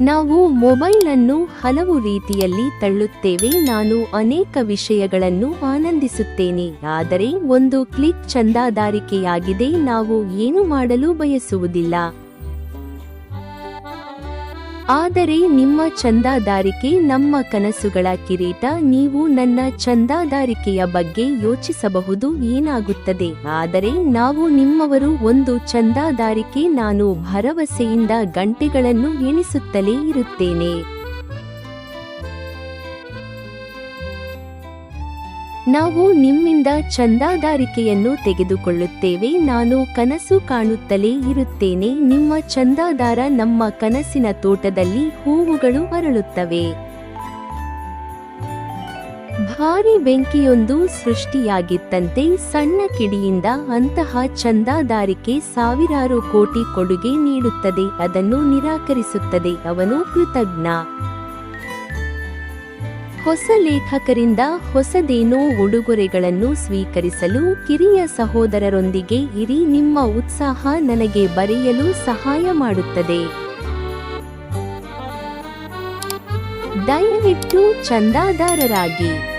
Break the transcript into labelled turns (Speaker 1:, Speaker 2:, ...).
Speaker 1: ನಾವು ಮೊಬೈಲ್ ಅನ್ನು ಹಲವು ರೀತಿಯಲ್ಲಿ ತಳ್ಳುತ್ತೇವೆ. ನಾನು ಅನೇಕ ವಿಷಯಗಳನ್ನು ಆನಂದಿಸುತ್ತೇನೆ. ಆದರೆ ಒಂದು ಕ್ಲಿಕ್ ಚಂದಾದಾರಿಕೆಯಾಗಿದೆ. ನಾವು ಏನು ಮಾಡಲು ಬಯಸುವುದಿಲ್ಲ. ಆದರೆ ನಿಮ್ಮ ಚಂದಾದಾರಿಕೆ ನಮ್ಮ ಕನಸುಗಳ ಕಿರೀಟ. ನೀವು ನನ್ನ ಚಂದಾದಾರಿಕೆಯ ಬಗ್ಗೆ ಯೋಚಿಸಬಹುದು, ಏನಾಗುತ್ತದೆ? ಆದರೆ ನಾವು ನಿಮ್ಮವರು ಒಂದು ಚಂದಾದಾರಿಕೆ ನಾನು ಭರವಸೆಯಿಂದ ಗಂಟೆಗಳನ್ನು ಎಣಿಸುತ್ತಲೇ ಇರುತ್ತೇನೆ. ನಾವು ನಿಮ್ಮಿಂದ ಚಂದಾದಾರಿಕೆಯನ್ನು ತೆಗೆದುಕೊಳ್ಳುತ್ತೇವೆ. ನಾನು ಕನಸು ಕಾಣುತ್ತಲೇ ಇರುತ್ತೇನೆ. ನಿಮ್ಮ ಚಂದಾದಾರ ನಮ್ಮ ಕನಸಿನ ತೋಟದಲ್ಲಿ ಹೂವುಗಳು ಅರಳುತ್ತವೆ. ಭಾರಿ ಬೆಂಕಿಯೊಂದು ಸೃಷ್ಟಿಯಾಗಿತ್ತಂತೆ. ಸಣ್ಣ ಕಿಡಿಯಿಂದ ಅಂತಹ ಚಂದಾದಾರಿಕೆ ಸಾವಿರಾರು ಕೋಟಿ ಕೊಡುಗೆ ನೀಡುತ್ತದೆ. ಅದನ್ನು ನಿರಾಕರಿಸುತ್ತದೆ. ಅವನು ಕೃತಜ್ಞ. ಹೊಸ ಲೇಖಕರಿಂದ ಹೊಸದೇನೋ ಉಡುಗೊರೆಗಳನ್ನು ಸ್ವೀಕರಿಸಲು ಕಿರಿಯ ಸಹೋದರರೊಂದಿಗೆ ಇರಿ. ನಿಮ್ಮ ಉತ್ಸಾಹ ನನಗೆ ಬರೆಯಲು ಸಹಾಯ ಮಾಡುತ್ತದೆ. ದಯವಿಟ್ಟು ಚಂದಾದಾರರಾಗಿ.